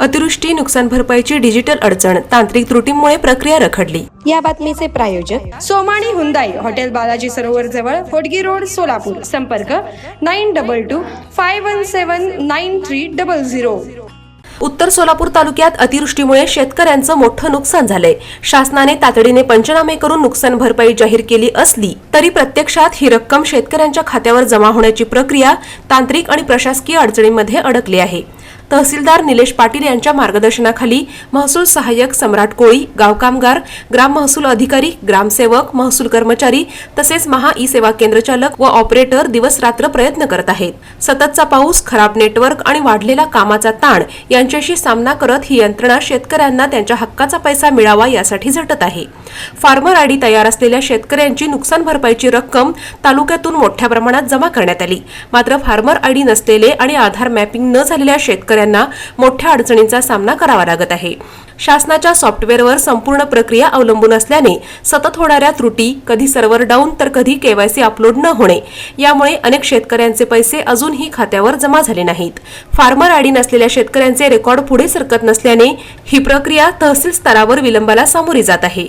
अतिवृष्टी नुकसान भरपाईची डिजिटल अडचण तांत्रिक त्रुटीमुळे प्रक्रिया रखडली. या बातमीचे प्रायोजक सोमाणी हुंदाई हॉटेल बालाजी सरोवर जवळ होटगी रोड सोलापूर. संपर्क nine double two five one seven nine three double zero उत्तर सोलापूर तालुक्यात अतिवृष्टीमुळे शेतकऱ्यांचं मोठं नुकसान झालंय. शासनाने तातडीने पंचनामे करून नुकसान भरपाई जाहीर केली असली तरी प्रत्यक्षात ही रक्कम शेतकऱ्यांच्या खात्यावर जमा होण्याची प्रक्रिया तांत्रिक आणि प्रशासकीय अडचणींमध्ये अडकली आहे. तहसीलदार निलेश पाटील यांच्या मार्गदर्शनाखाली महसूल सहाय्यक सम्राट कोळी गावकामगार ग्राम महसूल अधिकारी ग्रामसेवक महसूल कर्मचारी तसेच महा ई सेवा केंद्र चालक व ऑपरेटर दिवस रात्र प्रयत्न करत आहेत. सततचा पाऊस खराब नेटवर्क आणि वाढलेला कामाचा ताण यांच्याशी सामना करत ही यंत्रणा शेतकऱ्यांना त्यांच्या हक्काचा पैसा मिळावा यासाठी झटत आहे. फार्मर आयडी तयार असलेल्या शेतकऱ्यांची नुकसान भरपाईची रक्कम तालुक्यातून मोठ्या प्रमाणात जमा करण्यात आली. मात्र फार्मर आयडी नसलेले आणि आधार मॅपिंग न झालेल्या शेतकरी शेतकऱ्यांना मोठ्या अडचणींचा सामना करावा लागत आहे. शासनाच्या सॉफ्टवेअरवर संपूर्ण प्रक्रिया अवलंबून असल्याने सतत होणाऱ्या त्रुटी कधी सर्व्हर डाऊन तर कधी केवायसी अपलोड न होणे यामुळे अनेक शेतकऱ्यांचे पैसे अजूनही खात्यावर जमा झाले नाहीत. फार्मर आयडी नसलेल्या शेतकऱ्यांचे रेकॉर्ड पुढे सरकत नसल्याने ही प्रक्रिया तहसील स्तरावर विलंबाला सामोरी जात आहे.